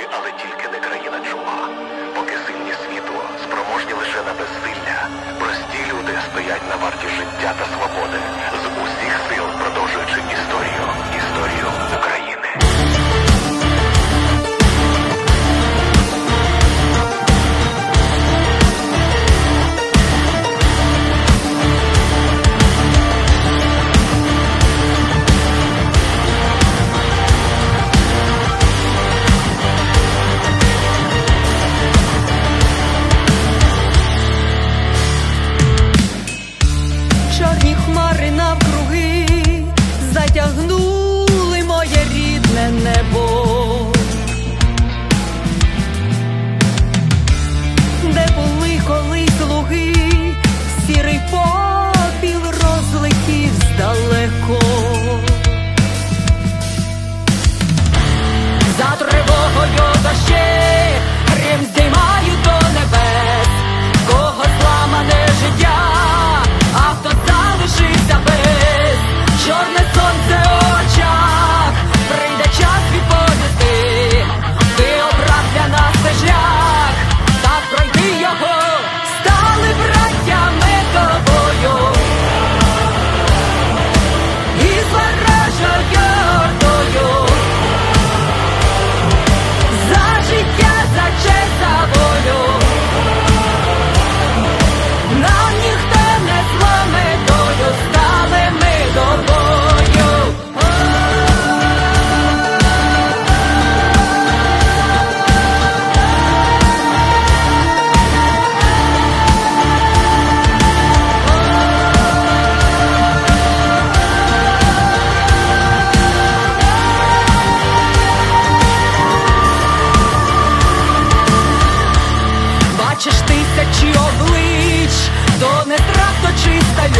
поки, але тільки не країна чума. Поки сильні світу спроможні лише на безсилля. Прості люди стоять на варті життя та свободи,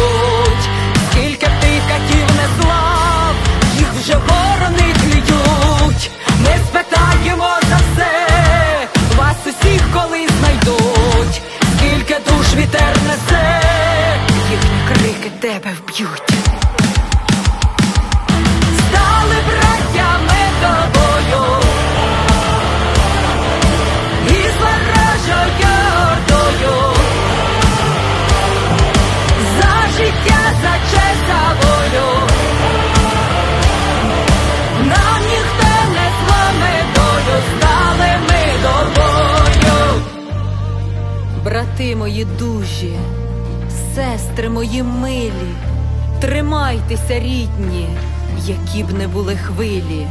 лють. Скільки ти катів не слав, їх вже ворони клюють. Ми спитаємо за все, вас усіх коли знайдуть. Скільки душ вітер несе, їхні крики тебе вб'ють. Мої дужі, сестри мої милі Тримайтеся, рідні, які б не були хвилі.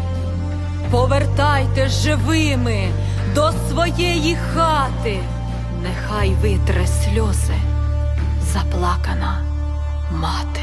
Повертайте живими до своєї хати, нехай витре сльози заплакана мати.